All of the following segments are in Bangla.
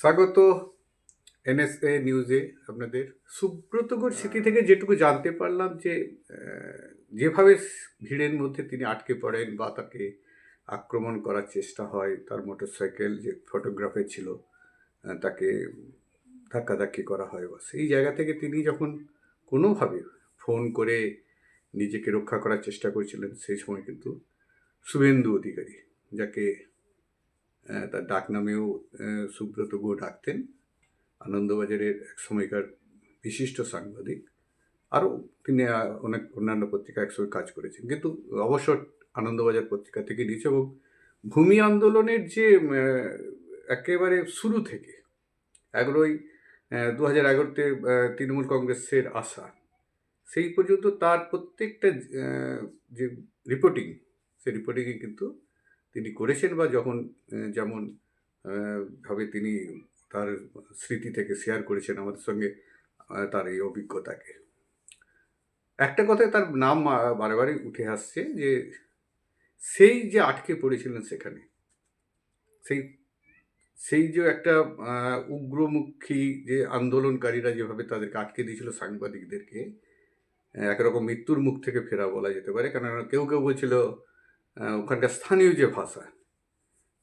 স্বাগত এনএসএ নিউজে আপনাদের। সুব্রতগড় স্মৃতি থেকে যেটুকু জানতে পারলাম যে যেভাবে ভিড়ের মধ্যে তিনি আটকে পড়েন বা তাকে আক্রমণ করার চেষ্টা হয়, তার মোটরসাইকেল যে ফটোগ্রাফে ছিল তাকে ধাক্কাধাক্কি করা হয়, বা সেই জায়গা থেকে তিনি যখন কোনোভাবে ফোন করে নিজেকে রক্ষা করার চেষ্টা করেছিলেন, সেই সময় কিন্তু শুভেন্দু অধিকারী, যাকে তার ডাক নামেও সুব্রত গো ডাকতেন। আনন্দবাজারের এক সময়কার বিশিষ্ট সাংবাদিক। আরও তিনি অনেক অন্যান্য পত্রিকা একসঙ্গে কাজ করেছেন। কিন্তু অবসর আনন্দবাজার পত্রিকা থেকে নিয়েছে এবং ভূমি আন্দোলনের যে একেবারে শুরু থেকে এগারোই দু হাজার এগারোতে তৃণমূল কংগ্রেসের আশা, সেই পর্যন্ত তার প্রত্যেকটা যে রিপোর্টিং সেই রিপোর্টিংয়ে কিন্তু তিনি করেছেন বা যখন যেমন ভাবে তিনি তার স্মৃতি থেকে শেয়ার করেছেন আমাদের সঙ্গে তার এই অভিজ্ঞতাকে। একটা কথায় তার নাম বারে উঠে আসছে যে, সেই যে আটকে পড়েছিলেন সেখানে, সেই সেই যে একটা উগ্রমুখী যে আন্দোলনকারীরা যেভাবে তাদেরকে আটকে দিয়েছিল সাংবাদিকদেরকে একরকম মৃত্যুর মুখ থেকে ফেরা বলা যেতে পারে। কেননা কেউ কেউ বলছিল ওখানকার স্থানীয় যে ভাষা,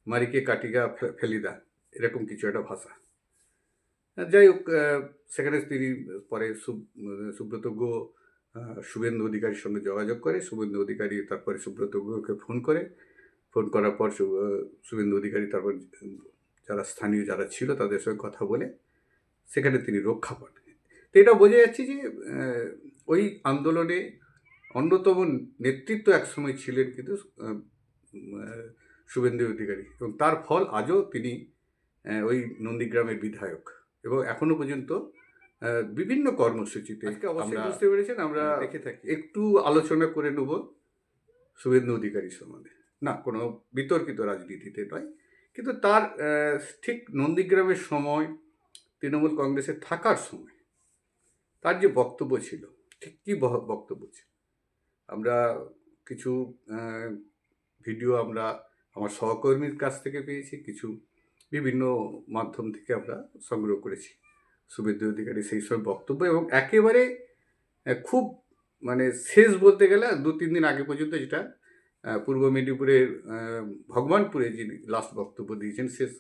মারিকে কাটিগা ফেলিদা, এরকম কিছু একটা ভাষা। যাই হোক সেখানে তিনি পরে সুব- সুব্রত গো শুভেন্দু অধিকারীর সঙ্গে যোগাযোগ করে, শুভেন্দু অধিকারী তারপরে সুব্রত ফোন করে। ফোন করার পর শুভেন্দু অধিকারী তারপর যারা স্থানীয় যারা ছিল তাদের সঙ্গে কথা বলে সেখানে তিনি রক্ষা পান। তো এটা বোঝা যাচ্ছে যে ওই আন্দোলনে অন্যতম নেতৃত্ব একসময় ছিলেন কিন্তু শুভেন্দু অধিকারী এবং তার ফল আজও তিনি ওই নন্দীগ্রামের বিধায়ক এবং এখনও পর্যন্ত বিভিন্ন কর্মসূচিতে অবশ্যই বুঝতে পেরেছেন আমরা দেখে থাকি। একটু আলোচনা করে নেব শুভেন্দু অধিকারী সম্বন্ধে। না কোনো বিতর্কিত রাজনীতিতে নয় কিন্তু তার ঠিক নন্দীগ্রামের সময় তৃণমূল কংগ্রেসে থাকার সময় তার যে বক্তব্য ছিল ঠিক কী বক্তব্য ছিল? আমরা কিছু ভিডিও আমরা আমার সহকর্মীর কাছ থেকে পেয়েছি, কিছু বিভিন্ন মাধ্যম থেকে আমরা সংগ্রহ করেছি। শুভেন্দু অধিকারী সেই সব বক্তব্য এবং একেবারে খুব মানে শেষ বলতে গেলে দু তিন দিন আগে পর্যন্ত যেটা পূর্ব মেদিনীপুরের ভগবানপুরে যিনি লাস্ট বক্তব্য দিয়েছেন, শেষ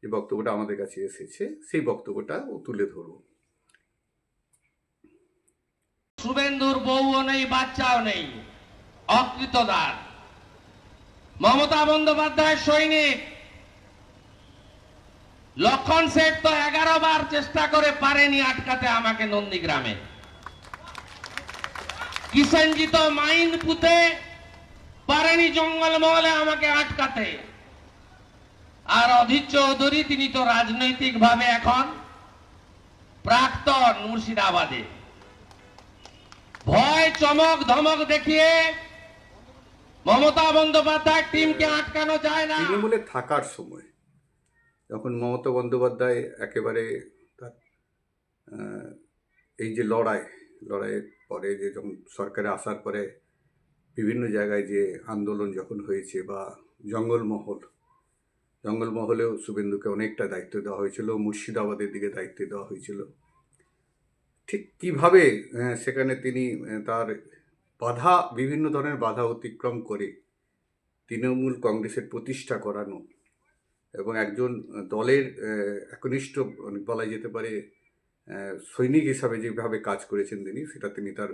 যে বক্তব্যটা আমাদের কাছে এসেছে, সেই বক্তব্যটা তুলে ধরবো। শুভেন্দুর বউও নেই, বাচ্চাও নেই, অকৃতদার। মমতা বন্দ্যোপাধ্যায়ের সৈনিক। লক্ষণ শেঠ তো এগারো বার চেষ্টা করে পারেনি আটকাতে আমাকে নন্দীগ্রামে। কিষেনজিত মাইন পুঁতে পারেনি জঙ্গলমহলে আমাকে আটকাতে। আর অধীর চৌধুরী, তিনি তো রাজনৈতিক ভাবে এখন প্রাক্তন মুর্শিদাবাদে। ভয়, চমক, ধমক দেখিয়ে মমতা বন্দ্যোপাধ্যায় টিমকে আটকানো যায় না। তৃণমূলে থাকার সময়, যখন মমতা বন্দ্যোপাধ্যায় একেবারে তার এই যে লড়াই, লড়াইয়ের পরে যে যখন সরকারে আসার পরে বিভিন্ন জায়গায় যে আন্দোলন যখন হয়েছে বা জঙ্গলমহল, জঙ্গলমহলেও শুভেন্দুকে অনেকটা দায়িত্ব দেওয়া হয়েছিল, মুর্শিদাবাদের দিকে দায়িত্ব দেওয়া হয়েছিল। ঠিক কীভাবে সেখানে তিনি তার বাধা, বিভিন্ন ধরনের বাধা অতিক্রম করে তৃণমূল কংগ্রেসের প্রতিষ্ঠা করানো এবং একজন দলের একনিষ্ঠ বলা যেতে পারে সৈনিক হিসাবে যেভাবে কাজ করেছেন তিনি, সেটা তিনি তার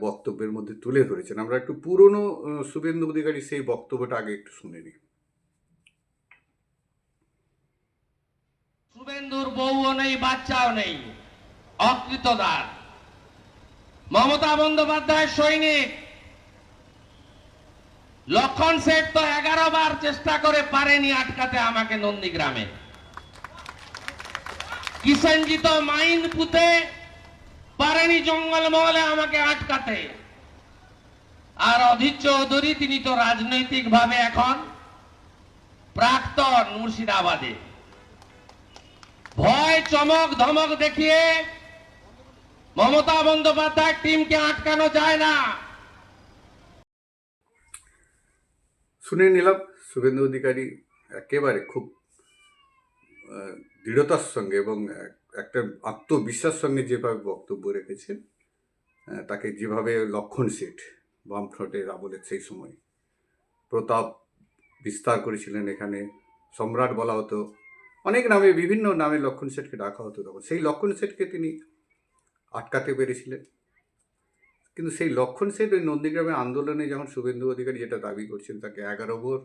বক্তব্যের মধ্যে তুলে ধরেছেন। আমরা একটু পুরনো শুভেন্দু অধিকারী সেই বক্তব্যটা আগে একটু শুনে নিই। শুভেন্দুর বউও নেই, বাচ্চাও নেই। অকৃতদার। মমতা বন্দ্যোপাধ্যায়ের সৈনিক। লক্ষণ শেঠ তো এগারো বার চেষ্টা করে পারেনি আটকাতে আমাকে নন্দীগ্রামে। কিষেনজিত মাইন পুঁতে পারেনি জঙ্গলমহলে আমাকে আটকাতে। আর অধীর চৌধুরী, তিনি তো রাজনৈতিক ভাবে এখন প্রাক্তন মুর্শিদাবাদে। ভয়, চমক, ধমক দেখিয়ে মমতা বন্দ্যোপাধ্যায় টিমকে আটকানো যায় না। শুনে নিলাম, শুভেন্দু অধিকারী একেবারে খুব দৃঢ়তার সঙ্গে এবং এক- একটা আত্মবিশ্বাস সঙ্গে যেভাবে বক্তব্য রেখেছেন তাকে যেভাবে লক্ষণ সেঠ বামফ্রন্টের আমলের সেই সময়। প্রতাপ বিস্তার করেছিলেন এখানে, সম্রাট বলা হতো, অনেক নামে, বিভিন্ন নামে লক্ষণ সেঠকে ডাকা হতো তখন। সেই লক্ষণ সেঠকে তিনি আটকাতে পেরেছিলেন। কিন্তু সেই লক্ষণ সেঠ ওই নন্দীগ্রামে আন্দোলনে যখন শুভেন্দু অধিকারী যেটা দাবি করছেন তাকে এগারো বার,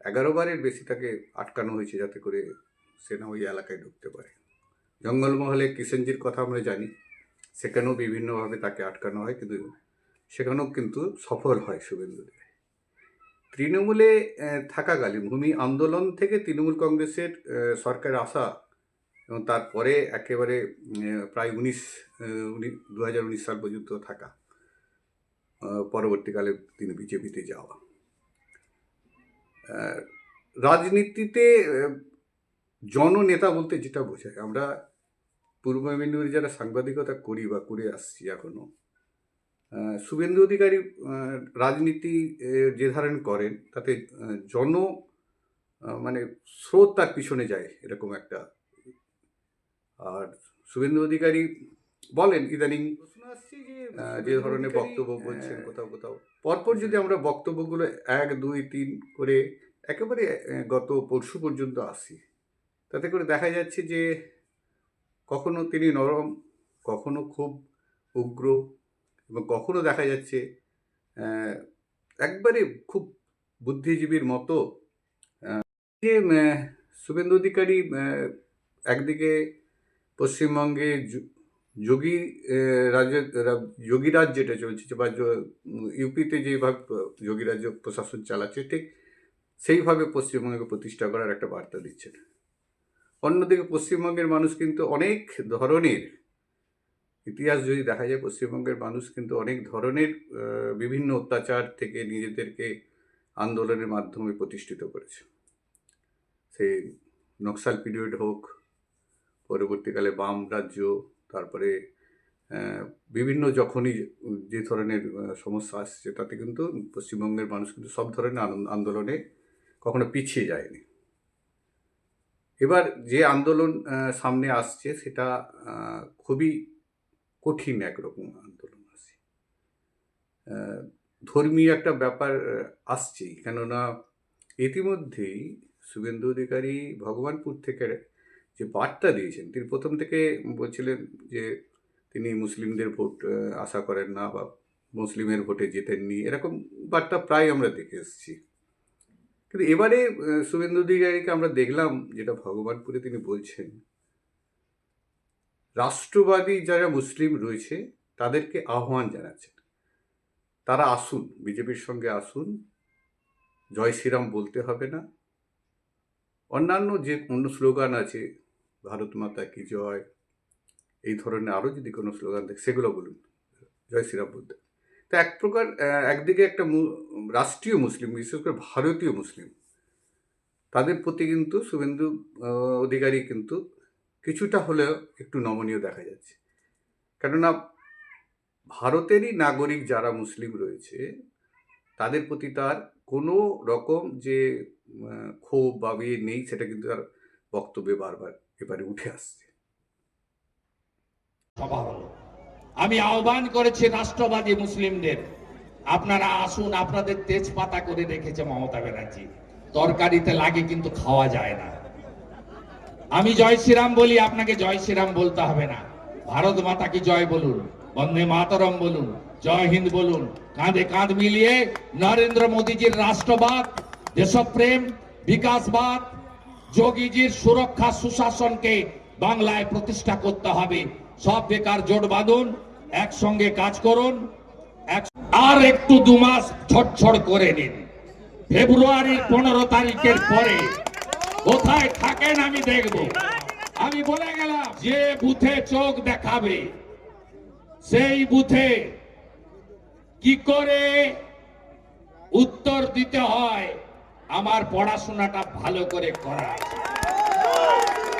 এগারো বারের বেশি তাকে আটকানো হয়েছে যাতে করে সেনা ওই এলাকায় ঢুকতে পারে। জঙ্গলমহলে কিষেনজির কথা আমরা জানি, সেখানেও বিভিন্নভাবে তাকে আটকানো হয় কিন্তু সেখানেও কিন্তু সফল হয় শুভেন্দু অধিকারী। তৃণমূলে থাকাকালীন ভূমি আন্দোলন থেকে তৃণমূল কংগ্রেসের সরকার আসা এবং তারপরে একেবারে প্রায় উনিশ দু হাজার উনিশ সাল পর্যন্ত থাকা পরবর্তীকালে তিনি বিজেপিতে যাওয়া। রাজনীতিতে জননেতা বলতে যেটা বোঝায় আমরা পূর্ব মেদিনীপুরে যারা সাংবাদিকতা করি বা করে আসছি এখনও আহ, শুভেন্দু অধিকারী রাজনীতি যে ধরনের করেন তাতে জন মানে স্রোত তার পিছনে যায় এরকম একটা আর শুভেন্দু অধিকারী বলেন ইদানিং যে ধরনের বক্তব্য বলছেন কোথাও কোথাও পরপর যদি আমরা বক্তব্যগুলো এক দুই তিন করে একেবারে গত পরশু পর্যন্ত আসি তাতে করে দেখা যাচ্ছে যে কখনো তিনি নরম কখনো খুব উগ্র এবং কখনো দেখা যাচ্ছে একবারে খুব বুদ্ধিজীবীর মতো যে শুভেন্দু অধিকারী একদিকে পশ্চিমবঙ্গে যোগী রাজ্য যোগীরাজ যেটা চলছে, বা ইউপিতে যেভাবে যোগীরাজ্য প্রশাসন চালাচ্ছে, ঠিক সেইভাবে পশ্চিমবঙ্গকে প্রতিষ্ঠা করার একটা বার্তা দিচ্ছেন অন্যদিকে পশ্চিমবঙ্গের মানুষ কিন্তু অনেক ধরনের, ইতিহাস যদি দেখা যায়, পশ্চিমবঙ্গের মানুষ কিন্তু অনেক ধরনের বিভিন্ন অত্যাচার থেকে নিজেদেরকে আন্দোলনের মাধ্যমে প্রতিষ্ঠিত করেছে। সেই নকশাল পিরিয়ড হোক পরবর্তীকালে বাম রাজ্য, তারপরে বিভিন্ন যখনই যে ধরনের সমস্যা আসছে তাতে কিন্তু পশ্চিমবঙ্গের মানুষ কিন্তু সব ধরনের আন্দোলনে কখনো পিছিয়ে যায়নি। এবার যে আন্দোলন সামনে আসছে সেটা খুবই কঠিন একরকম আন্দোলন আছে ধর্মীয় একটা ব্যাপার আসছেই। কেননা, ইতিমধ্যেই শুভেন্দু অধিকারী ভগবানপুর থেকে যে বার্তা দিয়েছেন, তিনি প্রথম থেকে বলছিলেন যে তিনি মুসলিমদের ভোট আশা করেন না বা মুসলিমের ভোটে জেতেননি। এরকম বার্তা প্রায় আমরা দেখে এসেছি। কিন্তু এবারে শুভেন্দু অধিকারীকে আমরা দেখলাম যেটা ভগবানপুরে তিনি বলছেন, রাষ্ট্রবাদী যারা মুসলিম রয়েছে, তাদেরকে আহ্বান জানাচ্ছেন। তারা আসুন, বিজেপির সঙ্গে আসুন, জয় শ্রীরাম বলতে হবে না। অন্যান্য যে অন্য স্লোগান আছে ভারত মাতা কি জয়? এই ধরনের আরও যদি কোনো স্লোগান থাকে, সেগুলো বলুন। জয় শ্রীরাম বলতে। তো এক প্রকার একদিকে একটা রাষ্ট্রীয় মুসলিম, বিশেষ করে ভারতীয় মুসলিম, তাদের প্রতি কিন্তু শুভেন্দু অধিকারী কিন্তু কিছুটা হলেও একটু নমনীয় দেখা যাচ্ছে। কেননা ভারতেরই নাগরিক যারা মুসলিম রয়েছে, তাদের প্রতি তার কোনো রকম যে ক্ষোভ বা ইয়ে নেই, সেটা কিন্তু তার বক্তব্যে বারবার এবারে উঠে আসছে। আমি আহ্বান করেছি রাষ্ট্রবাদী মুসলিমদের, আপনারা আসুন, আপনাদের তেজপাতা করে রেখেছে মমতা ব্যানার্জি। তরকারিতে লাগে কিন্তু খাওয়া যায় না। আমি জয় শ্রীরাম বলি, আপনাকে জয় শ্রীরাম বলতে হবে না। ভারত মাতা কি জয় বলুন? বন্দে মাতরম বলুন, জয় হিন্দ বলুন। কাঁধে কাঁধ মিলিয়ে নরেন্দ্র মোদীজির রাষ্ট্রবাদ, দেশপ্রেম, বিকাশবাদ যোগীজির সুরক্ষা সুশাসনকে বাংলায় প্রতিষ্ঠা করতে হবে। সব বেকার জোট বাঁধুন, একসঙ্গে কাজ করুন আর একটু দু মাস ছটছড় করে নিন। ফেব্রুয়ারির পনেরো তারিখের পরে কোথায় থাকেন আমি দেখব। আমি বলে গেলাম, যে বুথে চোখ দেখাবে, সেই বুথে কি করে উত্তর দিতে হয়? আমার পড়াশোনাটা ভালো করে করা আছে।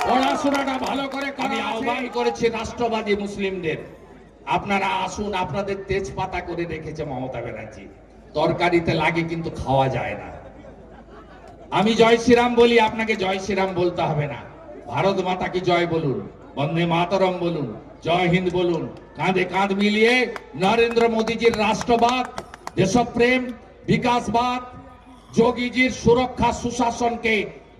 পড়াশোনাটা ভালো করে আমি আহ্বান করেছি রাষ্ট্রবাদী মুসলিমদের। আপনারা আসুন আপনাদের তেজপাতা করে রেখেছে মমতা ব্যানার্জি। তরকারিতে লাগে কিন্তু খাওয়া যায় না। আমি জয় শ্রীরাম বলি আপনাকে জয় শ্রীরাম বলতে হবে না। ভারত মাতা কি জয় বলুন? বন্দে মাতরম বলুন জয় হিন্দ বলুন। কাঁধে কাঁধ মিলিয়ে নরেন্দ্র মোদীজির রাষ্ট্রবাদ দেশপ্রেম বিকাশবাদ যোগীজির সুরক্ষা সুশাসনকে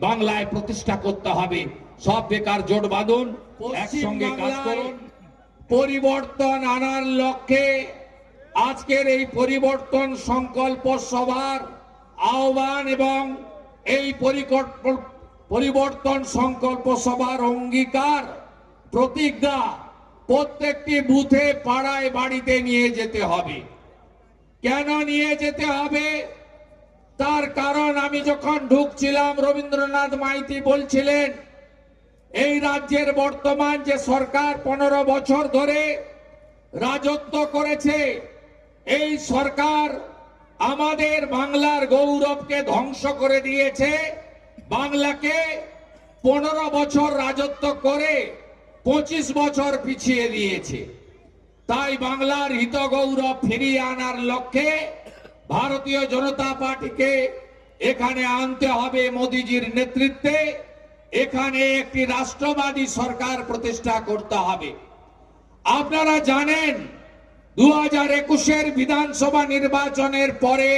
বাংলায় প্রতিষ্ঠা করতে হবে। সব বেকার জোট বাঁধুন একসঙ্গে কাজ করুন। পরিবর্তন আনার লক্ষ্যে আজকের এই পরিবর্তন সংকল্প সভার আহ্বান এবং এই পরিবর্তন সংকল্প সভার অঙ্গীকার প্রতিজ্ঞা প্রত্যেকটি বুথে পাড়ায় বাড়িতে নিয়ে যেতে হবে। কেন নিয়ে যেতে হবে? তার কারণ আমি যখন ঢুকছিলাম, রবীন্দ্রনাথ মাইতি বলছিলেন, এই রাজ্যের বর্তমান যে সরকার পনেরো বছর ধরে রাজত্ব করেছে, এই সরকার আমাদের বাংলার গৌরবকে ধ্বংস করে দিয়েছে। বাংলাকে পনেরো বছর রাজত্ব করে পঁচিশ বছর পিছিয়ে দিয়েছে। তাই বাংলার হিত গৌরব ফিরিয়ে আনার লক্ষ্যে ভারতীয় জনতা পার্টিকে এখানে আনতে হবে মোদিজির নেতৃত্বে। এখানে একটি রাষ্ট্রবাদী সরকার প্রতিষ্ঠা করতে হবে। আপনারা জানেন দু হাজার একুশের বিধানসভা নির্বাচনের পরে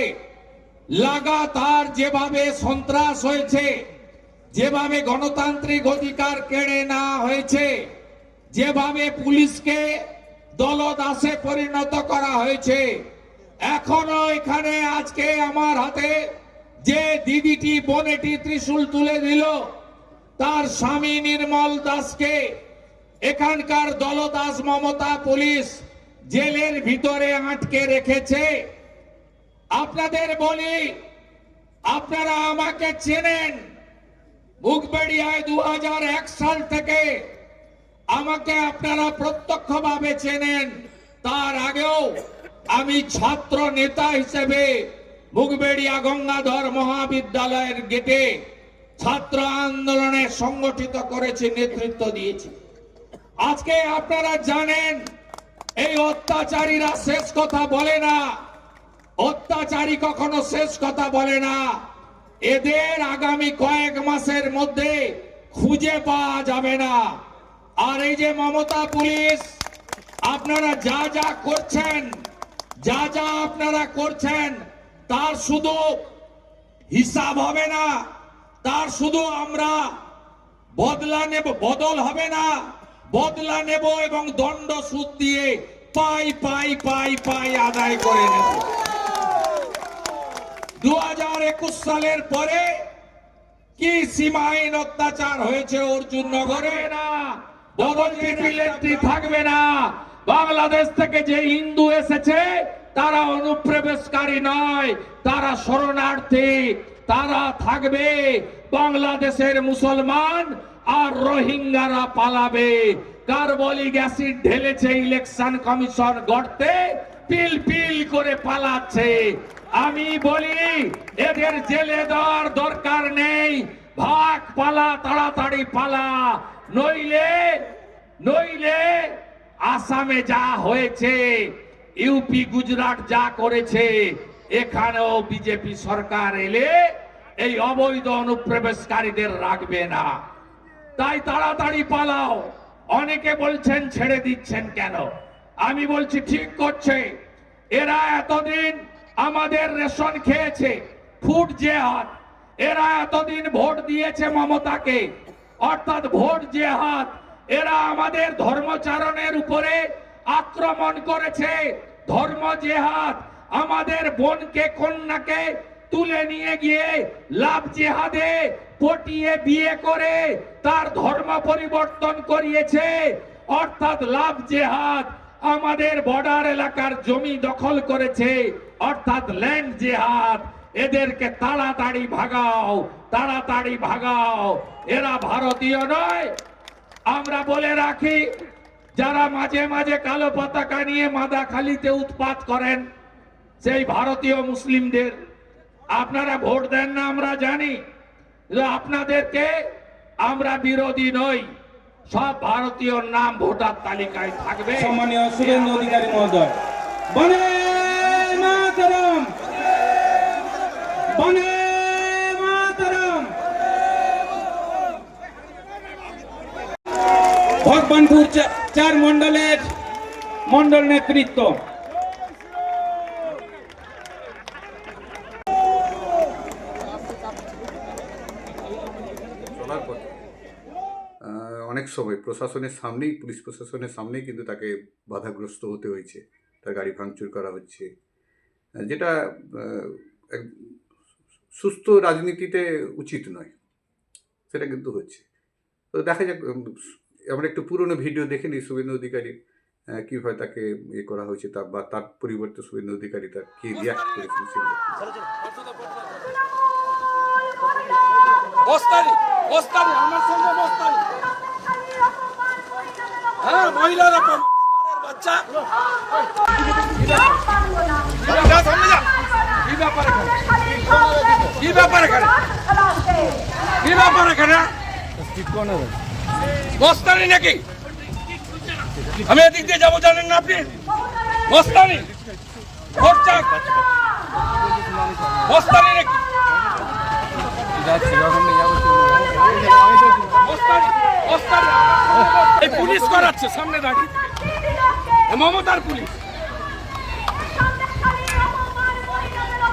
লাগাতার যেভাবে সন্ত্রাস হয়েছে, যেভাবে গণতান্ত্রিক অধিকার কেড়ে নেওয়া হয়েছে, যেভাবে পুলিশকে দলদাসে পরিণত করা হয়েছে এখনও এখানে আজকে আমার হাতে যে দিদিটি, বনেটি ত্রিশূল তুলে দিল, তার স্বামী নির্মল দাসকে। এখানকার দলদাস মমতা পুলিশ জেলের ভিতরে আটকে রেখেছে। আপনাদের বলি, আপনারা আমাকে চেনেন। মুখবেড়িয়ায় দু সাল থেকে আমাকে আপনারা প্রত্যক্ষভাবে চেনেন। তার আগেও আমি ছাত্র নেতা হিসেবে মুখবেড়িয়া গঙ্গাধর মহাবিদ্যালয়ের গেটে ছাত্র আন্দোলনে সংগঠিত করেছি, নেতৃত্ব দিয়েছি। আজকে আপনারা জানেন, এই অত্যাচারীরা শেষ কথা বলে না। অত্যাচারী কখনো শেষ কথা বলে না। এদের আগামী কয়েক মাসের মধ্যে খুঁজে পাওয়া যাবে না। আর এই যে মমতা পুলিশ, আপনারা যা যা করছেন যা যা আপনারা করছেন তার শুধু হিসাব হবে না তার শুধু আমরা বদলা নেব বদল হবে না বদলা নেব এবং দণ্ড সুদ দিয়ে পাই পাই পাই পাই আদায় করে নেব। দু হাজার একুশ সালের পরে কি সীমাহীন অত্যাচার হয়েছে অর্জুন নগরে? না। পিপিলেন্ট্রি থাকবে না। বাংলাদেশ থেকে যে হিন্দু এসেছে, তারা অনুপ্রবেশকারী নয়, তারা শরণার্থী, তারা থাকবে বাংলাদেশের মুসলমান আর রোহিঙ্গারা পালাবে। কার্বলিক অ্যাসিড ঢেলেছে ইলেকশন কমিশন গড়তে, পিল পিল করে পালাচ্ছে। আমি বলি, এদের জেলে দেওয়ার দরকার নেই। ভাগ পালা, তাড়াতাড়ি পালা। নইলে নইলে আসামে যা হয়েছে ইউপি গুজরাট যা করেছে, এখানেও বিজেপি সরকার এলে এই অবৈধ অনুপ্রবেশকারীদের রাখবে না। তাই তাড়াতাড়ি পালাও। অনেকে বলছেন, ছেড়ে দিচ্ছেন কেন? আমি বলছি, ঠিক করছে। এরা এতদিন আমাদের রেশন খেয়েছে ফুট যে জেহাদ। এরা এতদিন ভোট দিয়েছে মমতাকে। অর্থাৎ ভোট জেহাদ এরা আমাদের ধর্মচারণের উপরে আক্রমণ করেছে। ধর্ম জেহাদ আমাদের বোনকে, কন্যাকে তুলে নিয়ে গিয়ে লাভ জেহাদে পটিয়ে বিয়ে করে তার ধর্ম পরিবর্তন করিয়েছে। অর্থাৎ লাভ জেহাদ আমাদের বর্ডার এলাকার জমি দখল করেছে। অর্থাৎ ল্যান্ড জেহাদ, এদেরকে তাড়াতাড়ি ভাগাও তাড়াতাড়ি ভাগাও। এরা ভারতীয় নয় আমরা বলে রাখি, যারা মাঝে মাঝে কালো পতাকা নিয়ে মাদাখালিতে উৎপাত করেন, সেই ভারতীয় মুসলিমদের, আপনারা ভোট দেন না আমরা জানি আপনাদেরকে আমরা বিরোধী নই, সব ভারতীয় নাম ভোটার তালিকায় থাকবে। সম্মানীয় শুভেন্দু অধিকারী মহোদয় বনে মাতরম বনে মাতরম ভগবানপুর চার মন্ডলের মন্ডল নেতৃত্ব। অনেক সময় প্রশাসনের সামনেই, পুলিশ প্রশাসনের সামনেই কিন্তু তাকে বাধাগ্রস্ত হতে হয়েছে। তার গাড়ি ভাঙচুর করা হচ্ছে। যেটা সুস্থ রাজনীতিতে উচিত নয়। সেটা কিন্তু হচ্ছে। তো দেখা যাক আমরা একটু পুরনো ভিডিও দেখে নিই শুভেন্দু অধিকারী আহ, কীভাবে তাকে ইয়ে করা হয়েছে তা বা তার পরিবর্তে শুভেন্দু অধিকারী তার কী রিয়াক্ট করেছেন সেগুলো। হ্যাঁ মহিলারা বাচ্চা। কি ব্যাপার এখানে? কি ব্যাপার এখানে? কি ব্যাপার এখানে? মস্তানি নাকি? আমি এদিক দিয়ে যাব, জানেন না আপনি? মস্তানি? মস্তানি নাকি। এই পুলিশ করাচ্ছে, সামনে দাঁড়িয়ে। মমতার পুলিশ।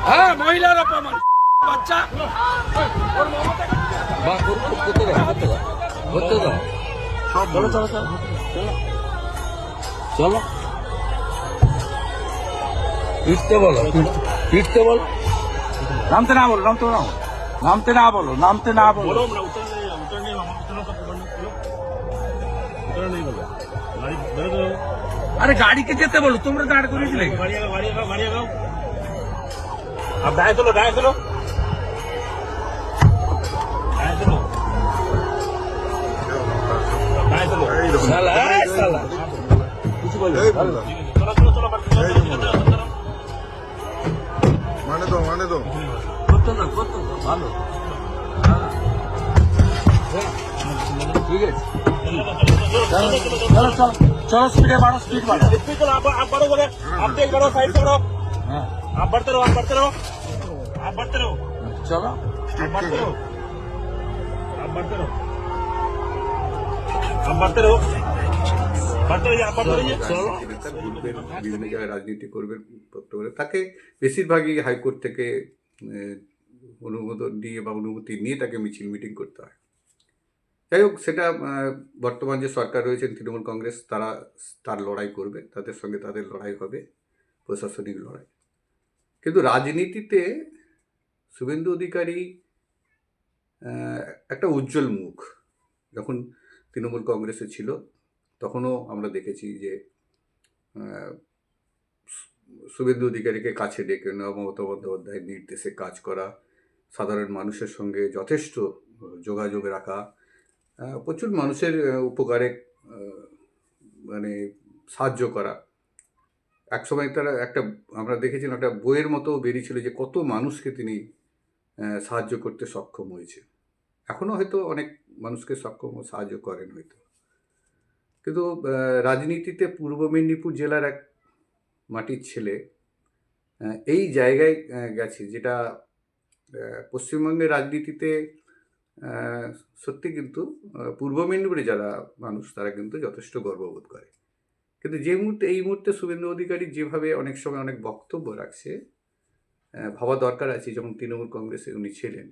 হ্যাঁ মহিলার অপমান। বাচ্চা। হচ্ছে তো সব চলো চলো চলো। ফিরতে বলো ফিরতে বলো। নামতে না বলো নামতে না নামতে না বলো নামতে না বলো। আরে গাড়িকে যেতে বলো তোমরা দাঁড় করেছিলে মানে তো মানে তো করতে দাও করতে দাও ভালো ঠিক আছে চলো চলো চলো স্পিডে বাড়ো স্পিড বাড়ো स्पीड चलो आप आप बढ़ो जगह आप तेज बढ़ो साइड से बढ़ो হ্যাঁ आप बढ़ते रहो आप बढ़ते रहो आप बढ़ते रहो চলো आप बढ़ते रहो आप बढ़ते रहो आप बढ़ते रहो बढ़ते रहिए आप बढ़ते रहिए রাজনীতি নেতা ঘুরবেন বিভিন্ন জায়গায় রাজনীতি করবেন করতে পারে তাকে বেশিরভাগই হাইকোর্ট থেকে আহ, অনুমোদন দিয়ে বা অনুমতি নিয়ে তাকে মিছিল মিটিং করতে হয় যাই হোক সেটা আহ, বর্তমান যে সরকার রয়েছেন তৃণমূল কংগ্রেস তারা তার লড়াই করবে তাদের সঙ্গে তাদের লড়াই হবে প্রশাসনিক লড়াই কিন্তু রাজনীতিতে শুভেন্দু অধিকারী আহ, একটা উজ্জ্বল মুখ যখন তৃণমূল কংগ্রেসে ছিল, তখনও আমরা দেখেছি যে শুভেন্দু অধিকারীকে কাছে ডেকে নেওয়া, মমতা বন্দ্যোপাধ্যায়ের নির্দেশে কাজ করা, সাধারণ মানুষের সঙ্গে যথেষ্ট যোগাযোগ রাখা প্রচুর মানুষের উপকারে মানে সাহায্য করা। একসময় তারা একটা, আমরা দেখেছিলাম একটা বইয়ের মতো বেরিয়েছিল যে, কত মানুষকে তিনি সাহায্য করতে সক্ষম হয়েছে। এখনও হয়তো অনেক মানুষকে সক্ষম ও সাহায্য করেন হয়তো। কিন্তু রাজনীতিতে পূর্ব মেদিনীপুর জেলার এক মাটির ছেলে এই জায়গায় গেছে যেটা পশ্চিমবঙ্গের রাজনীতিতে সত্যি কিন্তু পূর্ব মেদিনীপুরে যারা মানুষ, তারা কিন্তু যথেষ্ট গর্ববোধ করে। কিন্তু যে মুহূর্তে, এই মুহূর্তে শুভেন্দু অধিকারী যেভাবে অনেক সময় অনেক বক্তব্য রাখছে ভাবা দরকার আছে, যেমন তৃণমূল কংগ্রেসে উনি ছিলেন।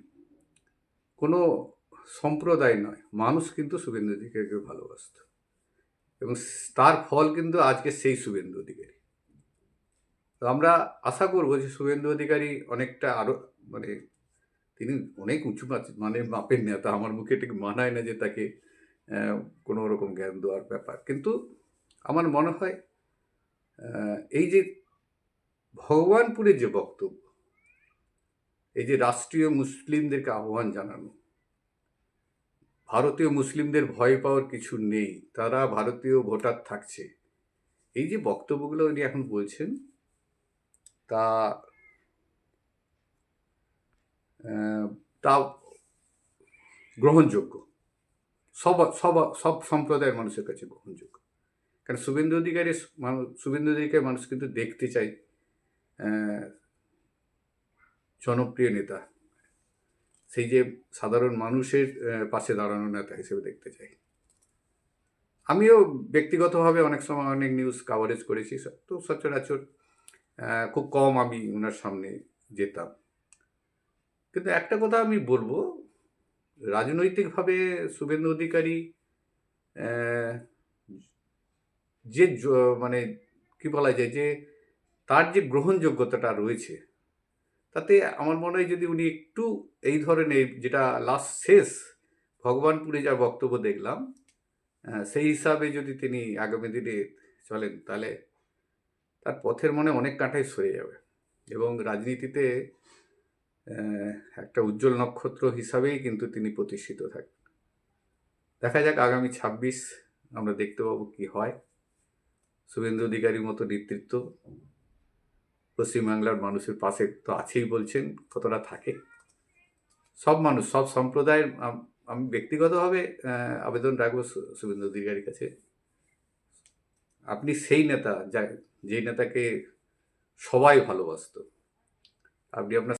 কোনো সম্প্রদায় নয়, মানুষ কিন্তু শুভেন্দু অধিকারীকে ভালোবাসত। এবং তার ফল কিন্তু আজকে সেই শুভেন্দু অধিকারী তো আমরা আশা করব যে শুভেন্দু অধিকারী অনেকটা আরও মানে তিনি অনেক উঁচু মানের মাপের নেতা, আমার মুখে ঠিক মানায় না যে তাকে কোনো রকম জ্ঞান দেওয়ার ব্যাপার। কিন্তু আমার মনে হয় এই যে ভগবানপুরের যে বক্তব্য, এই যে রাষ্ট্রীয় মুসলিমদেরকে আহ্বান জানানো ভারতীয় মুসলিমদের ভয় পাওয়ার কিছু নেই, তারা ভারতীয় ভোটার থাকছে। এই যে বক্তব্যগুলো উনি এখন বলছেন, তা তা গ্রহণযোগ্য। সব সব সব সম্প্রদায়ের মানুষের কাছে গ্রহণযোগ্য। কারণ শুভেন্দু অধিকারী মানুষ শুভেন্দু অধিকারী মানুষ কিন্তু দেখতে চাই জনপ্রিয় নেতা। সেই যে সাধারণ মানুষের পাশে দাঁড়ানো নেতা হিসেবে দেখতে চাই। আমিও ব্যক্তিগতভাবে অনেক সময় অনেক নিউজ কাভারেজ করেছি তো সচরাচর খুব কম আমি ওনার সামনে যেতাম। কিন্তু একটা কথা আমি বলব, রাজনৈতিকভাবে শুভেন্দু অধিকারী যে মানে কি বলা যায় যে, তার যে গ্রহণযোগ্যতাটা রয়েছে তাতে আমার মনে হয় যদি উনি একটু এই ধরনের যেটা লাস্ট শেষ ভগবানপুরে যা বক্তব্য দেখলাম সেই হিসাবে যদি তিনি আগামী দিনে চলেন, তাহলে তার পথের মনে অনেক কাঁটাই সরে যাবে। এবং রাজনীতিতে একটা উজ্জ্বল নক্ষত্র হিসাবেই কিন্তু তিনি প্রতিষ্ঠিত থাকবেন। দেখা যাক আগামী ছাব্বিশ আমরা দেখতে পাবো কি হয়। শুভেন্দু অধিকারীর মতো নেতৃত্ব পশ্চিমবাংলার মানুষের পাশে তো আছেই বলছেন, কতটা থাকে? সব মানুষ, সব সম্প্রদায়ের, আমি ব্যক্তিগতভাবে আবেদন রাখব শুভেন্দু অধিকারীর কাছে। আপনি সেই নেতা যা যেই নেতাকে সবাই ভালোবাসত। আপনি আপনার